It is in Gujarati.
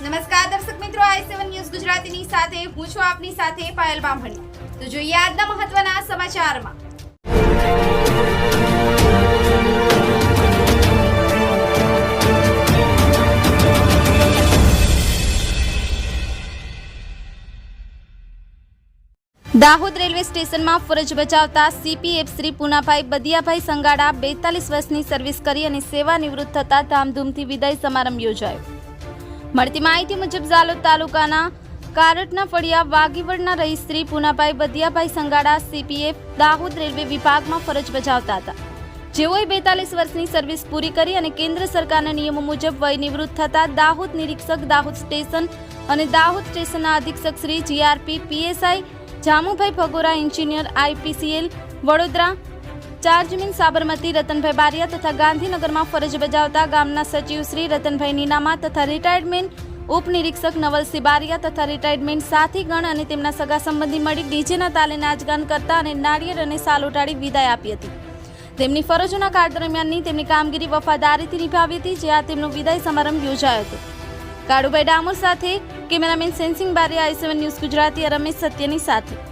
નમસ્કાર, દર્શક મિત્રો, આઈ સેવન ન્યૂઝ ગુજરાતીની સાથે, હું છું આપની સાથે પાયલ બામણી. તો જોઈએ આજના મહત્વના સમાચારમાં. દાહોદ રેલવે સ્ટેશનમાં ફરજ બજાવતા સીપીએફ શ્રી પુનાભાઈ બદિયાભાઈ સંગાડા બેતાલીસ વર્ષની સર્વિસ કરી અને સેવા નિવૃત્ત થતા ધામધૂમથી વિદાય સમારંભ યોજાયો. મળતી માહિતી મુજબ ઝાલોદ તાલુકાના કારટના ફળિયા વાગીવડના રહીશ શ્રી પુનાભાઈ બદિયાભાઈ સંગાડા સીપીએફ દાહોદ રેલવે વિભાગમાં ફરજ બજાવતા હતા. જેઓએ બેતાલીસ વર્ષની સર્વિસ પૂરી કરી અને કેન્દ્ર સરકારના નિયમો મુજબ વય નિવૃત્ત થતા દાહોદ નિરીક્ષક, દાહોદ સ્ટેશન અને દાહોદ સ્ટેશનના અધિક્ષક Shri GRP, PSI Jamubhai Bhagora, engineer IPCL Vadodara ચાર્જમીન Sabarmati, Ratanbhai Bariya તથા ગાંધીનગરમાં ફરજ બજાવતા ગામના સચિવ શ્રી રતનભાઈ નીનામા તથા રિટાયર્ડમેન્ટ ઉપનિરીક્ષક નવલસિંહ બારિયા તથા રિટાયર્ડમેન્ટ સાથીગણ અને તેમના સગા સંબંધી મળી ડીજેના તાલે નાચગાન કરતા અને નાળિયેર અને સાલ ઉટાડી વિદાય આપી હતી. તેમની ફરજોના કાળ દરમિયાનની તેમની કામગીરી વફાદારીથી નિભાવી હતી, જે આ તેમનો વિદાય સમારંભ યોજાયો હતો. કાળુભાઈ ડામોર સાથે cameraman Sensing Bariya I seven news Gujarati Ramesh સત્યની સાથે.